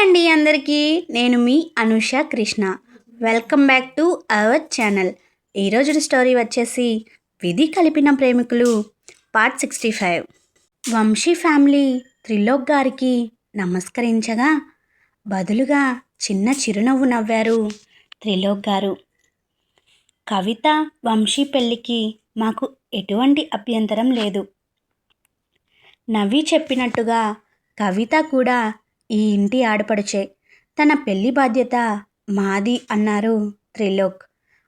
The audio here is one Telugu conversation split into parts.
అండి అందరికీ. నేను మీ Anusha Krishna. Welcome back to our channel. ఈరోజు స్టోరీ వచ్చేసి విధి కలిపిన ప్రేమికులు part sixty five. Vamsi family Trilok గారికి నమస్కరించగా బదులుగా చిన్న చిరునవ్వు నవ్వారు త్రిలోక్ గారు. కవిత వంశీ పెళ్ళికి మాకు ఎటువంటి అభ్యంతరం లేదు. నవ్వి చెప్పినట్టుగా కవిత కూడా ఈ ఇంటి ఆడపడుచే. తన పెళ్ళి బాధ్యత మాది అన్నారు త్రిలోక్.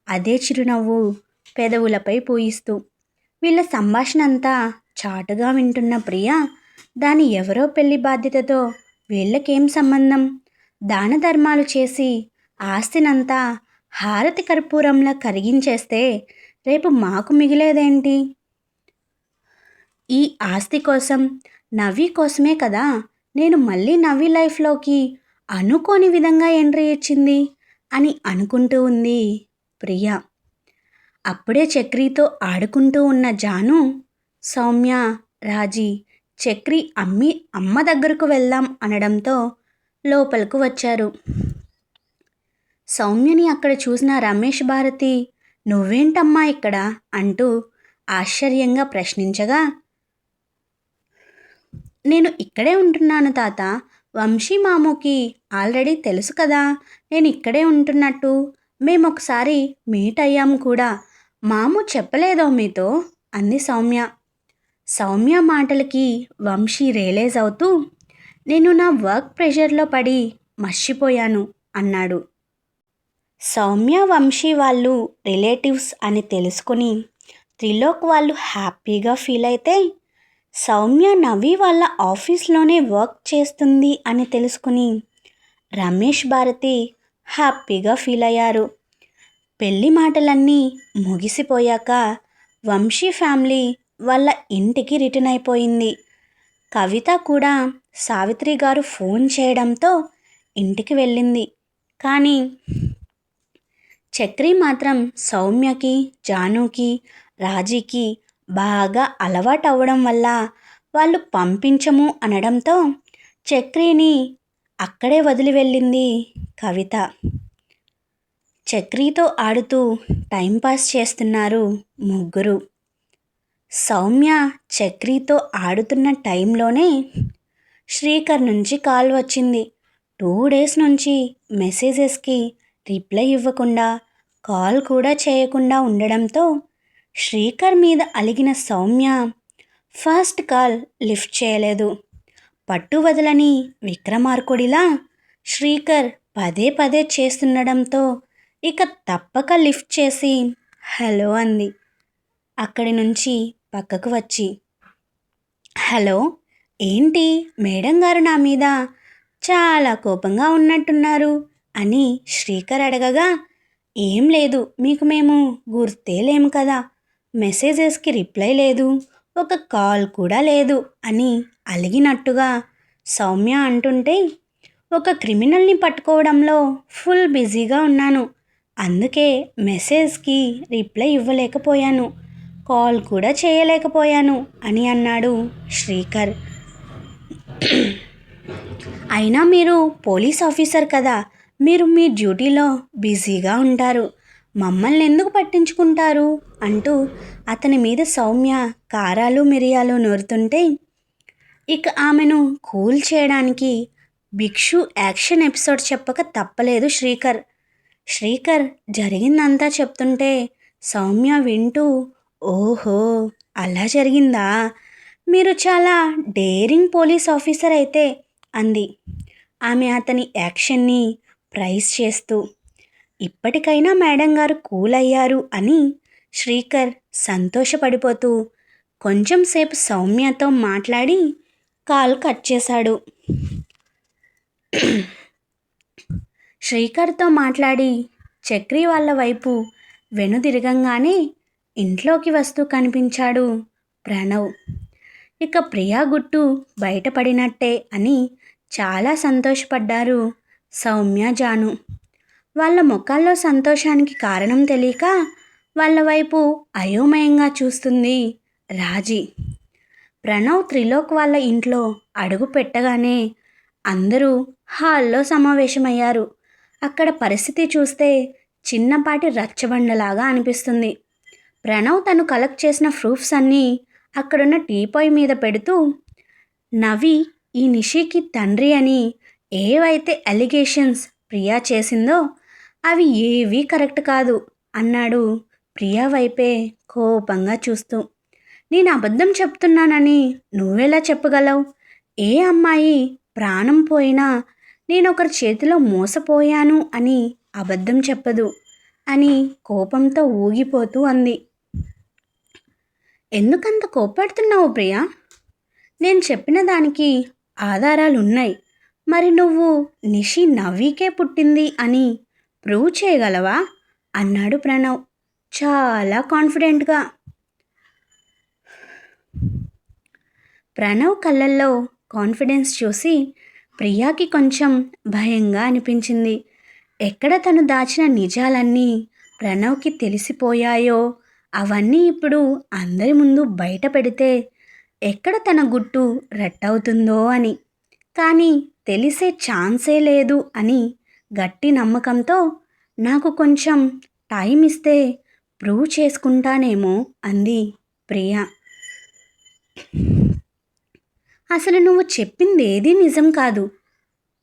అదే చిరునవ్వు పెదవులపై పూయిస్తూ. వీళ్ళ సంభాషణ అంతా చాటుగా వింటున్న ప్రియ దాని ఎవరో పెళ్ళి బాధ్యతతో వీళ్ళకేం సంబంధం? దాన ధర్మాలు చేసి ఆస్తినంతా హారతి కర్పూరంలా కరిగించేస్తే రేపు మాకు మిగిలేదేంటి? ఈ ఆస్తి కోసం నవ్వి కోసమే కదా నేను మళ్ళీ నవ్వి లైఫ్లోకి అనుకోని విధంగా ఎంట్రీ ఇచ్చింది అని అనుకుంటూ ఉంది ప్రియ. అప్పుడే చక్రీతో ఆడుకుంటూ ఉన్న జాను సౌమ్య రాజీ చక్రి అమ్మి అమ్మ దగ్గరకు వెళ్దాం అనడంతో లోపలకు వచ్చారు. సౌమ్యని అక్కడ చూసిన రమేష్ భారతి నువ్వేంటమ్మా ఇక్కడ? అంటూ ఆశ్చర్యంగా ప్రశ్నించగా నేను ఇక్కడే ఉంటున్నాను తాత. వంశీ మామూకి ఆల్రెడీ తెలుసు కదా. నేను ఇక్కడే ఉంటున్నట్టు. మేము ఒకసారి మీట్ అయ్యాము కూడా. మాము చెప్పలేదో మీతో? అంది సౌమ్య. సౌమ్య మాటలకి వంశీ రియలైజ్ అవుతూ నేను నా వర్క్ ప్రెషర్లో పడి మర్చిపోయాను అన్నాడు. సౌమ్య వంశీ వాళ్ళు రిలేటివ్స్ అని తెలుసుకుని త్రిలోక్ వాళ్ళు హ్యాపీగా ఫీల్ అయితే సౌమ్య నవి వాళ్ళ ఆఫీస్లోనే వర్క్ చేస్తుంది అని తెలుసుకుని రమేష్ భారతి హ్యాపీగా ఫీల్ అయ్యారు. పెళ్ళి మాటలన్నీ ముగిసిపోయాక వంశీ ఫ్యామిలీ వాళ్ళ ఇంటికి రిటర్న్ అయిపోయింది. కవిత కూడా సావిత్రి గారు ఫోన్ చేయడంతో ఇంటికి వెళ్ళింది. కానీ చక్రి మాత్రం సౌమ్యకి జానుకి రాజీకి బాగా అలవాటు అవ్వడం వల్ల వాళ్ళు పంపించము అనడంతో చక్రిని అక్కడే వదిలి వెళ్ళింది కవిత. చక్రీతో ఆడుతూ టైంపాస్ చేస్తున్నారు ముగ్గురు. సౌమ్య చక్రీతో ఆడుతున్న టైంలోనే శ్రీకర్ నుంచి కాల్ వచ్చింది. టూ డేస్ నుంచి మెసేజెస్కి రిప్లై ఇవ్వకుండా కాల్ కూడా చేయకుండా ఉండడంతో శ్రీకర్ మీద అలిగిన సౌమ్య ఫస్ట్ కాల్ లిఫ్ట్ చేయలేదు. పట్టు వదలని విక్రమార్కుడిలా శ్రీకర్ పదే పదే చేస్తుండడంతో ఇక తప్పక లిఫ్ట్ చేసి హలో అంది. అక్కడి నుంచి పక్కకు వచ్చి హలో ఏంటి? మేడం గారు నా మీద చాలా కోపంగా ఉన్నట్టున్నారు అని శ్రీకర్ అడగగా ఏం లేదు మీకు మేము గుర్తే లేము కదా. మెసేజెస్కి రిప్లై లేదు ఒక కాల్ కూడా లేదు అని అలిగినట్టుగా సౌమ్య అంటుంటే ఒక క్రిమినల్ని పట్టుకోవడంలో ఫుల్ బిజీగా ఉన్నాను. అందుకే మెసేజ్కి రిప్లై ఇవ్వలేకపోయాను కాల్ కూడా చేయలేకపోయాను అని అన్నాడు శ్రీకర్. అయినా మీరు పోలీస్ ఆఫీసర్ కదా మీరు మీ డ్యూటీలో బిజీగా ఉంటారు. మమ్మల్ని ఎందుకు పట్టించుకుంటారు? అంటూ అతని మీద సౌమ్య కారాలు మిరియాలు నూరుతుంటే ఇక ఆమెను కూల్ చేయడానికి భిక్షు యాక్షన్ ఎపిసోడ్ చెప్పక తప్పలేదు శ్రీకర్. శ్రీకర్ జరిగిందంతా చెప్తుంటే సౌమ్య వింటూ ఓహో అలా జరిగిందా? మీరు చాలా డేరింగ్ పోలీస్ ఆఫీసర్ అయితే అంది. ఆమె అతని యాక్షన్ని ప్రైజ్ చేస్తూ ఇప్పటికైనా మేడం గారు కూల్ అయ్యారు అని శ్రీకర్ సంతోషపడిపోతూ కొంచెం సేపు సౌమ్యతో మాట్లాడి కాల్ కట్ చేశాడు. శ్రీకర్తో మాట్లాడి చక్రి వాళ్ళ వైపు వెనుదిరగంగానే ఇంట్లోకి వస్తూ కనిపించాడు ప్రణవ్. ఇక ప్రియా గుట్టు బయటపడినట్టే అని చాలా సంతోషపడ్డారు సౌమ్య జాను. వాళ్ళ ముఖాల్లో సంతోషానికి కారణం తెలియక వాళ్ళ వైపు అయోమయంగా చూస్తుంది రాజీ. ప్రణవ్ త్రిలోక్ వాళ్ళ ఇంట్లో అడుగు పెట్టగానే అందరూ హాల్లో సమావేశమయ్యారు. అక్కడ పరిస్థితి చూస్తే చిన్నపాటి రచ్చబండలాగా అనిపిస్తుంది. ప్రణవ్ తను కలెక్ట్ చేసిన ప్రూఫ్స్ అన్నీ అక్కడున్న టీపాయ్ మీద పెడుతూ నవి ఈ నిషికి తండ్రి అని ఏవైతే అలిగేషన్స్ ప్రియా చేసిందో అవి ఏవీ కరెక్ట్ కాదు అన్నాడు ప్రియా వైపే కోపంగా చూస్తూ. నేను అబద్ధం చెప్తున్నానని నువ్వెలా చెప్పగలవు? ఏ అమ్మాయి ప్రాణం పోయినా నేను ఒకరి చేతిలో మోసపోయాను అని అబద్ధం చెప్పదు అని కోపంతో ఊగిపోతూ అంది. ఎందుకంత కోపడుతున్నావు ప్రియా? నేను చెప్పిన దానికి ఆధారాలు ఉన్నాయి మరి నువ్వు నిషి నవ్వికే పుట్టింది అని ప్రూవ్ చేయగలవా? అన్నాడు ప్రణవ్. చాలా కాన్ఫిడెంట్గా. ప్రణవ్ కళ్ళల్లో కాన్ఫిడెన్స్ చూసి ప్రియాకి కొంచెం భయంగా అనిపించింది. ఎక్కడ తను దాచిన నిజాలన్నీ ప్రణవ్కి తెలిసిపోయాయో అవన్నీ ఇప్పుడు అందరి ముందు బయట పెడితే ఎక్కడ తన గుట్టు రట్టవుతుందో అని. కానీ తెలిసే ఛాన్సే లేదు అని గట్టి నమ్మకంతో నాకు కొంచెం టైం ఇస్తే ప్రూవ్ చేసుకుంటానేమో అంది ప్రియా. అసలు నువ్వు చెప్పింది ఏదీ నిజం కాదు.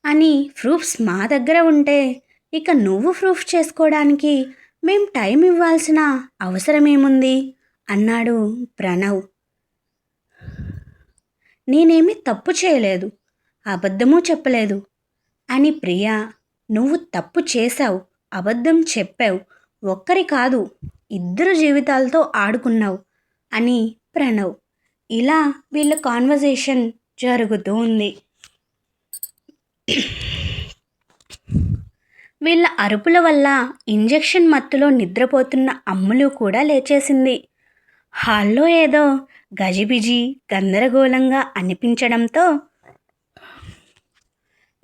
అని ప్రూఫ్స్ మా దగ్గర ఉంటే ఇక నువ్వు ప్రూఫ్ చేసుకోవడానికి మేం టైం ఇవ్వాల్సిన అవసరమేముంది? అన్నాడు ప్రణవ్. నేనేమీ తప్పు చేయలేదు. అబద్ధమూ చెప్పలేదు. అని ప్రియా నువ్వు తప్పు చేశావు అబద్ధం చెప్పావు ఒక్కరి కాదు ఇద్దరు జీవితాలతో ఆడుకున్నావు అని ప్రణవ్. ఇలా వీళ్ళ కాన్వర్జేషన్ జరుగుతూ ఉంది. వీళ్ళ అరుపుల వల్ల ఇంజెక్షన్ మత్తులో నిద్రపోతున్న అమ్ములు కూడా లేచేసింది. హాల్లో ఏదో గజిబిజి గందరగోళంగా అనిపించడంతో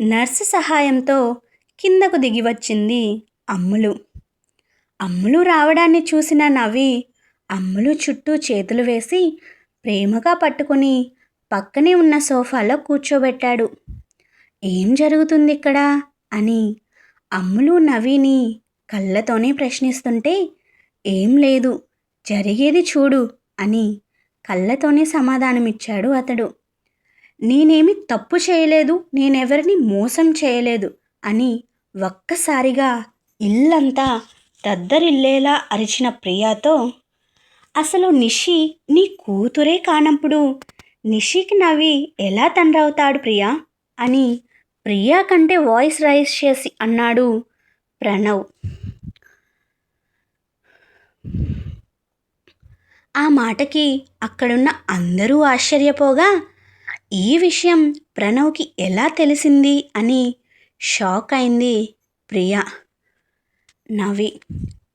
నర్సు సహాయంతో కిందకు దిగి వచ్చింది అమ్ములు. అమ్ములు రావడాన్ని చూసిన నవి అమ్ములు చుట్టూ చేతులు వేసి ప్రేమగా పట్టుకుని పక్కనే ఉన్న సోఫాలో కూర్చోబెట్టాడు. ఏం జరుగుతుంది ఇక్కడ అని అమ్ములు నవీని కళ్ళతోనే ప్రశ్నిస్తుంటే ఏం లేదు జరిగేది చూడు అని కళ్ళతోనే సమాధానమిచ్చాడు అతడు. నేనేమి తప్పు చేయలేదు నేనెవరిని మోసం చేయలేదు అని ఒక్కసారిగా ఇల్లంతా దద్దరిల్లేలా అరిచిన ప్రియాతో అసలు నిషి నీ కూతురే కానప్పుడు నిషికి నవ్వి ఎలా తండ్రవుతాడు ప్రియా? అని ప్రియా కంటే వాయిస్ రైజ్ చేసి అన్నాడు ప్రణవ్. ఆ మాటకి అక్కడున్న అందరూ ఆశ్చర్యపోగా ఈ విషయం ప్రణవ్కి ఎలా తెలిసింది? అని షాక్ అయింది ప్రియా. నవి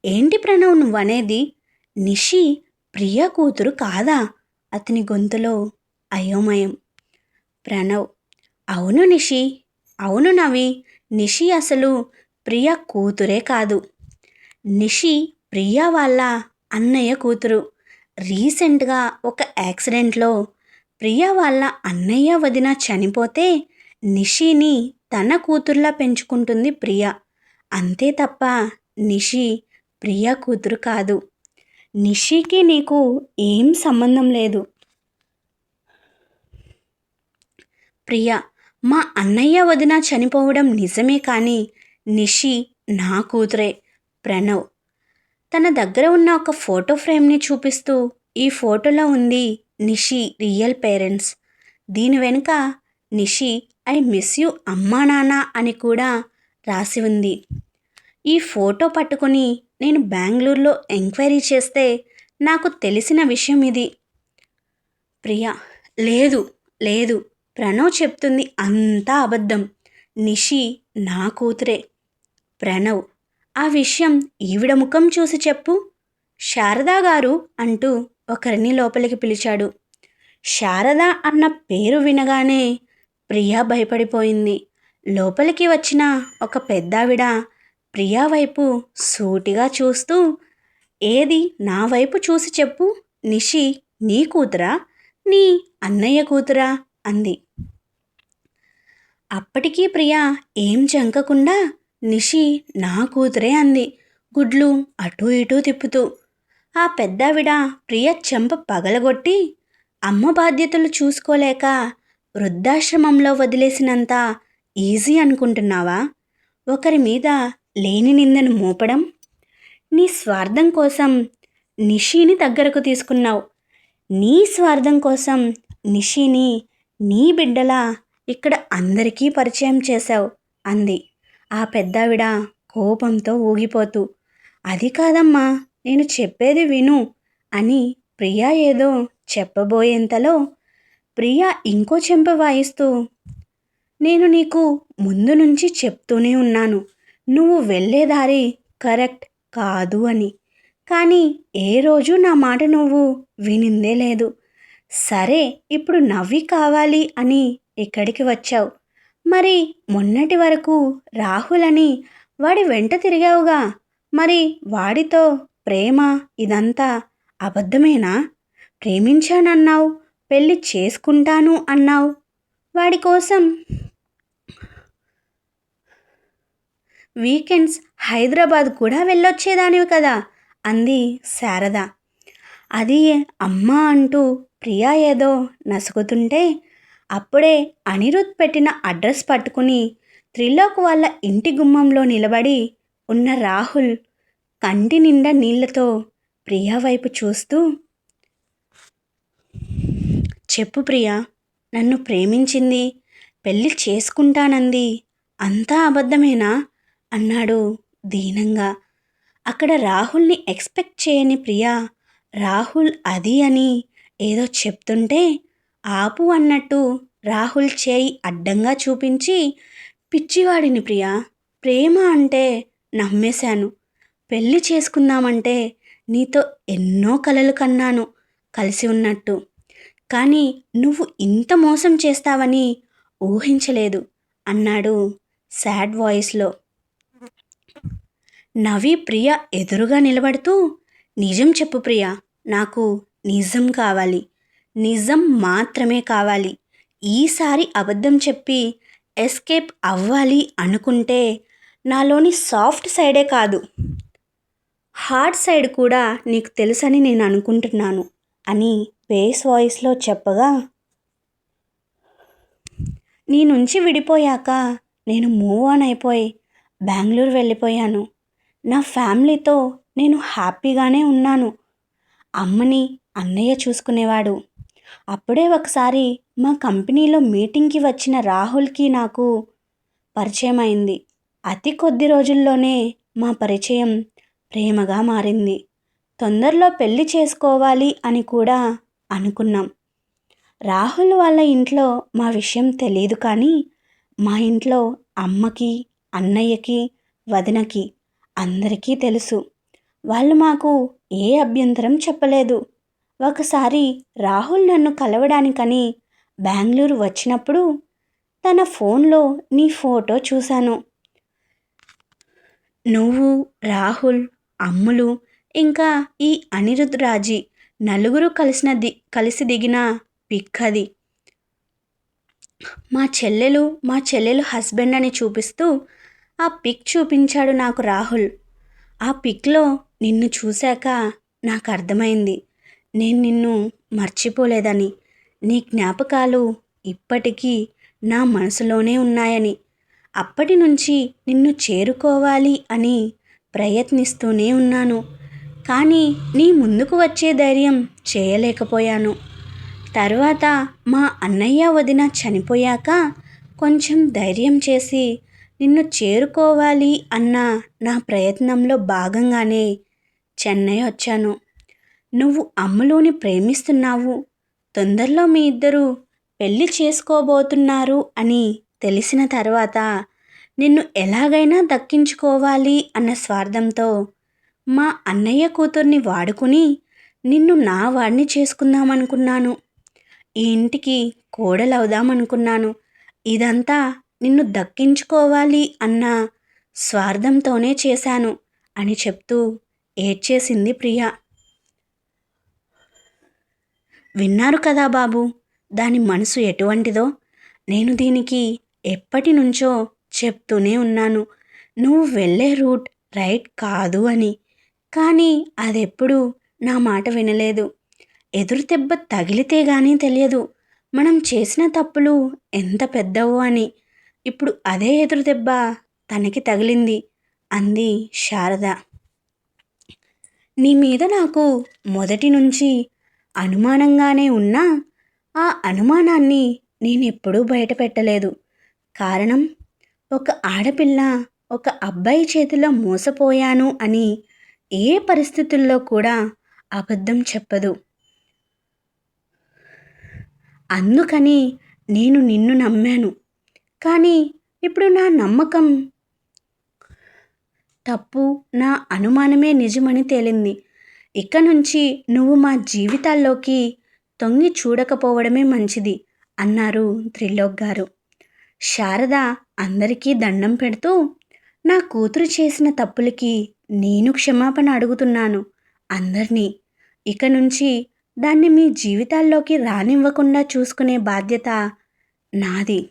ఏంటి ప్రణవ్ నువ్వనేది? నిషి ప్రియ కూతురు కాదా? అతని గొంతులో అయోమయం. ప్రణవ్ అవును నిషి అవును నవి నిషి అసలు ప్రియ కూతురే కాదు. నిషి ప్రియ వాళ్ళ అన్నయ్య కూతురు. రీసెంట్గా ఒక యాక్సిడెంట్లో ప్రియ వాళ్ళ అన్నయ్య వదిన చనిపోతే నిషిని తన కూతుర్లా పెంచుకుంటుంది ప్రియ. అంతే తప్ప నిషి ప్రియ కూతురు కాదు. నిషికి నీకు ఏం సంబంధం లేదు. ప్రియ మా అన్నయ్య వదిన చనిపోవడం నిజమే కానీ నిషి నా కూతురే ప్రణవ్. తన దగ్గర ఉన్న ఒక ఫోటో ఫ్రేమ్ని చూపిస్తూ ఈ ఫోటోలో ఉంది నిషి రియల్ పేరెంట్స్. దీని వెనుక నిషి ఐ మిస్ యూ అమ్మా నాన్న అని కూడా రాసి ఉంది. ఈ ఫోటో పట్టుకొని నేను బెంగళూరులో ఎంక్వైరీ చేస్తే నాకు తెలిసిన విషయం ఇది. ప్రియా లేదు లేదు. ప్రణవ్ చెప్తుంది అంతా అబద్ధం. నిషి నా కూతురే. ప్రణవ్ ఆ విషయం ఈవిడ ముఖం చూసి చెప్పు. శారదా గారు అంటూ ఒకరిని లోపలికి పిలిచాడు. శారద అన్న పేరు వినగానే ప్రియా భయపడిపోయింది. లోపలికి వచ్చిన ఒక పెద్దావిడ ప్రియా వైపు సూటిగా చూస్తూ ఏది నా వైపు చూసి చెప్పు నిషి నీ కూతురా? నీ అన్నయ్య కూతురా? అంది. అప్పటికీ ప్రియ ఏం జంకకుండా నిషి నా కూతురే అంది గుడ్లు అటూ ఇటూ తిప్పుతూ. ఆ పెద్దావిడ ప్రియ చెంప పగలగొట్టి అమ్మ బాధ్యతలు చూసుకోలేక వృద్ధాశ్రమంలో వదిలేసినంత ఈజీ అనుకుంటున్నావా? ఒకరి మీద లేని నిందను మోపడం? నీ స్వార్థం కోసం నిషిని దగ్గరకు తీసుకున్నావు. నీ స్వార్థం కోసం నిషిని నీ బిడ్డలా ఇక్కడ అందరికీ పరిచయం చేశావు అంది. ఆ పెద్దావిడ కోపంతో ఊగిపోతూ అది కాదమ్మా నేను చెప్పేది విను అని ప్రియా ఏదో చెప్పబోయేంతలో ప్రియా ఇంకో చెంప వాయిస్తూ నేను నీకు ముందు నుంచి చెప్తూనే ఉన్నాను. నువ్వు వెళ్ళే దారి కరెక్ట్ కాదు అని. కానీ ఏ రోజు నా మాట నువ్వు వినిందే లేదు. సరే ఇప్పుడు నవ్వి కావాలి అని ఇక్కడికి వచ్చావు? మరి మొన్నటి వరకు రాహుల్ అని వాడి వెంట తిరిగావుగా. మరి వాడితో ప్రేమ ఇదంతా అబద్ధమేనా? ప్రేమించానన్నావు. పెళ్ళి చేసుకుంటాను అన్నావు. వాడి కోసం వీకెండ్స్ హైదరాబాద్ కూడా వెళ్ళొచ్చేదానివి కదా అంది శారద. అది అమ్మ అంటూ ప్రియా ఏదో నసుకుతుంటే అప్పుడే అనిరుద్ పెట్టిన అడ్రస్ పట్టుకుని త్రిలోక్ వాళ్ళ ఇంటి గుమ్మంలో నిలబడి ఉన్న రాహుల్ కంటి నిండా నీళ్ళతో ప్రియా వైపు చూస్తూ చెప్పు ప్రియా నన్ను ప్రేమించింది పెళ్ళి చేసుకుంటానంది అంతా అబద్ధమేనా? అన్నాడు దీనంగా. అక్కడ రాహుల్ని ఎక్స్పెక్ట్ చేయని ప్రియా రాహుల్ అది అని ఏదో చెప్తుంటే ఆపు అన్నట్టు రాహుల్ చేయి అడ్డంగా చూపించి పిచ్చివాడిని ప్రియా ప్రేమ అంటే నమ్మేశాను. పెళ్ళి చేసుకుందామంటే నీతో ఎన్నో కలలు కన్నాను కలిసి ఉన్నట్టు. కానీ నువ్వు ఇంత మోసం చేస్తావని ఊహించలేదు అన్నాడు సాడ్ వాయిస్లో. నవి ప్రియ ఎదురుగా నిలబడుతూ నిజం చెప్పు ప్రియ నాకు నిజం కావాలి. నిజం మాత్రమే కావాలి. ఈసారి అబద్ధం చెప్పి ఎస్కేప్ అవ్వాలి అనుకుంటే నాలోని సాఫ్ట్ సైడే కాదు. హార్డ్ సైడ్ కూడా నీకు తెలుసని నేను అనుకుంటున్నాను అని బేస్ వాయిస్లో చెప్పగా నీ నుంచి విడిపోయాక నేను మూవ్ ఆన్ అయిపోయి బెంగళూరు వెళ్ళిపోయాను. నా ఫ్యామిలీతో నేను హ్యాపీగానే ఉన్నాను. అమ్మని అన్నయ్య చూసుకునేవాడు. అప్పుడే ఒకసారి మా కంపెనీలో మీటింగ్కి వచ్చిన రాహుల్కి నాకు పరిచయం అయింది అతి కొద్ది రోజుల్లోనే మా పరిచయం ప్రేమగా మారింది. తొందరలో పెళ్ళి చేసుకోవాలి అని కూడా అనుకున్నాం. రాహుల్ వాళ్ళ ఇంట్లో మా విషయం తెలియదు కానీ మా ఇంట్లో అమ్మకి అన్నయ్యకి వదినకి అందరికీ తెలుసు. వాళ్ళు మాకు ఏ అభ్యంతరం చెప్పలేదు. ఒకసారి రాహుల్ నన్ను కలవడానికని బెంగళూరు వచ్చినప్పుడు తన ఫోన్లో నీ ఫోటో చూశాను. నువ్వు రాహుల్ అమ్ములు ఇంకా ఈ అనిరుద్ రాజీ నలుగురు కలిసిన ది కలిసి దిగిన పిక్ అది మా చెల్లెలు మా చెల్లెలు హస్బెండ్ అని చూపిస్తూ ఆ పిక్ చూపించాడు నాకు రాహుల్. ఆ పిక్లో నిన్ను చూశాక నాకు అర్థమైంది. నేను నిన్ను మర్చిపోలేదని. నీ జ్ఞాపకాలు ఇప్పటికీ నా మనసులోనే ఉన్నాయని. అప్పటి నుంచి నిన్ను చేరుకోవాలి అని ప్రయత్నిస్తూనే ఉన్నాను. కానీ నీ ముందుకు వచ్చే ధైర్యం చేయలేకపోయాను. తర్వాత మా అన్నయ్య వదిన చనిపోయాక కొంచెం ధైర్యం చేసి నిన్ను చేరుకోవాలి అన్న నా ప్రయత్నంలో భాగంగానే చెన్నై వచ్చాను. నువ్వు అమ్ములోని ప్రేమిస్తున్నావు. తొందరలో మీ ఇద్దరు పెళ్ళి చేసుకోబోతున్నారు అని తెలిసిన తర్వాత నిన్ను ఎలాగైనా దక్కించుకోవాలి అన్న స్వార్థంతో మా అన్నయ్య కూతుర్ని వాడుకుని నిన్ను నా వాడిని చేసుకుందామనుకున్నాను. ఈ ఇంటికి కోడలవుదామనుకున్నాను. ఇదంతా నిన్ను దక్కించుకోవాలి అన్న స్వార్థంతోనే చేశాను అని చెప్తూ ఏడ్చేసింది ప్రియ. విన్నారు కదా బాబు దాని మనసు ఎటువంటిదో? నేను దీనికి ఎప్పటి నుంచో చెప్తూనే ఉన్నాను. నువ్వు వెళ్ళే రూట్ రైట్ కాదు అని కానీ అదెప్పుడు నా మాట వినలేదు. ఎదురు దెబ్బ తగిలితే గానీ తెలియదు. మనం చేసిన తప్పులు ఎంత పెద్దవో అని. ఇప్పుడు అదే ఎదురు దెబ్బ తనకి తగిలింది అంది శారద. నీ మీద నాకు మొదటి నుంచి అనుమానంగానే ఉన్నా ఆ అనుమానాన్ని నేనెప్పుడూ బయటపెట్టలేదు. కారణం ఒక ఆడపిల్ల ఒక అబ్బాయి చేతిలో మోసపోయాను అని ఏ పరిస్థితుల్లో కూడా అబద్ధం చెప్పదు. అందుకని నేను నిన్ను నమ్మాను. కానీ ఇప్పుడు నా నమ్మకం తప్పు నా అనుమానమే నిజమని తేలింది. ఇక నుంచి నువ్వు మా జీవితాల్లోకి తొంగి చూడకపోవడమే మంచిది అన్నారు త్రిలోక్ గారు. శారద అందరికీ దండం పెడుతూ నా కూతురు చేసిన తప్పులకి నేను క్షమాపణ అడుగుతున్నాను. అందరినీ ఇక నుంచి దాన్ని మీ జీవితాల్లోకి రానివ్వకుండా చూసుకునే బాధ్యత నాది.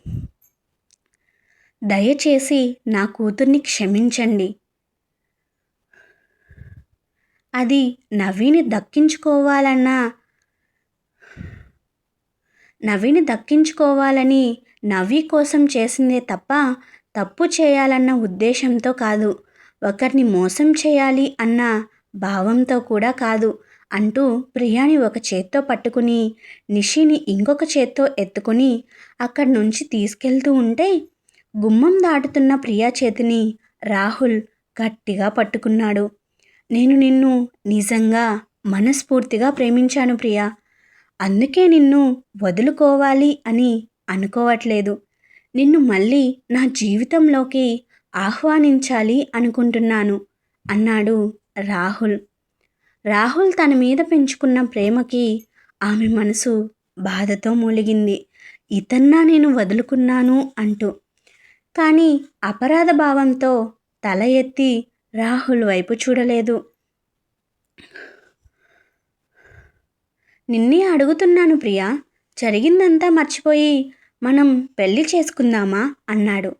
దయచేసి నా కూతుర్ని క్షమించండి. అది నవీని దక్కించుకోవాలన్నా నవీని దక్కించుకోవాలని నవ్వి కోసం చేసిందే తప్ప తప్పు చేయాలన్న ఉద్దేశంతో కాదు. ఒకరిని మోసం చేయాలి అన్న భావంతో కూడా కాదు అంటూ ప్రియాని ఒక చేత్తో పట్టుకుని నిషిని ఇంకొక చేత్తో ఎత్తుకుని అక్కడి నుంచి తీసుకెళ్తూ ఉంటే గుమ్మం దాటుతున్న ప్రియా చేతిని రాహుల్ గట్టిగా పట్టుకున్నాడు. నేను నిన్ను నిజంగా మనస్ఫూర్తిగా ప్రేమించాను ప్రియా. అందుకే నిన్ను వదులుకోవాలి అని అనుకోవట్లేదు. నిన్ను మళ్ళీ నా జీవితంలోకి ఆహ్వానించాలి అనుకుంటున్నాను అన్నాడు రాహుల్. రాహుల్ తన మీద పెంచుకున్న ప్రేమకి ఆమె మనసు బాధతో మూలిగింది. ఇతన్నా నేను వదులుకున్నాను అంటూ. కానీ అపరాధ భావంతో తల ఎత్తి రాహుల్ వైపు చూడలేదు. నిన్నే అడుగుతున్నాను ప్రియా జరిగిందంతా మర్చిపోయి మనం పెళ్ళి చేసుకుందామా? అన్నాడు.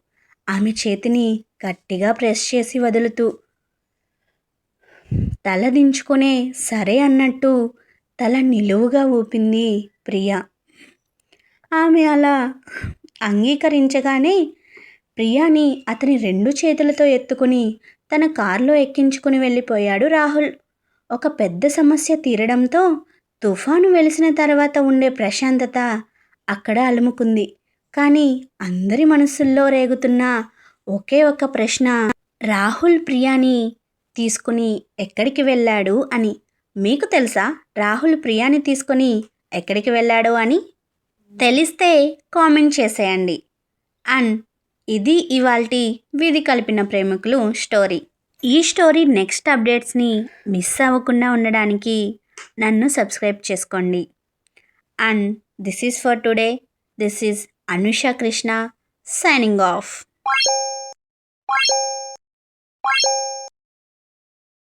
ఆమె చేతిని గట్టిగా ప్రెస్ చేసి వదులుతూ తల దించుకునే సరే అన్నట్టు తల నిలువుగా ఊపింది ప్రియ. ఆమె అలా అంగీకరించగానే ప్రియాని అతని రెండు చేతులతో ఎత్తుకుని తన కారులో ఎక్కించుకుని వెళ్ళిపోయాడు రాహుల్. ఒక పెద్ద సమస్య తీరడంతో తుఫాను వెలిసిన తర్వాత ఉండే ప్రశాంతత అక్కడ అలుముకుంది. కానీ అందరి మనసుల్లో రేగుతున్న ఒకే ఒక ప్రశ్న. రాహుల్ ప్రియాని తీసుకుని ఎక్కడికి వెళ్ళాడు అని. మీకు తెలుసా రాహుల్ ప్రియాని తీసుకొని ఎక్కడికి వెళ్ళాడు అని? తెలిస్తే కామెంట్ చేసేయండి. అండ్ ఇది ఇవాల్టి వీధి కలిపిన ప్రేమికులు స్టోరీ. ఈ స్టోరీ నెక్స్ట్ అప్డేట్స్ని మిస్ అవ్వకుండా ఉండడానికి నన్ను సబ్స్క్రైబ్ చేసుకోండి. And This is for today. This is Anusha Krishna signing off.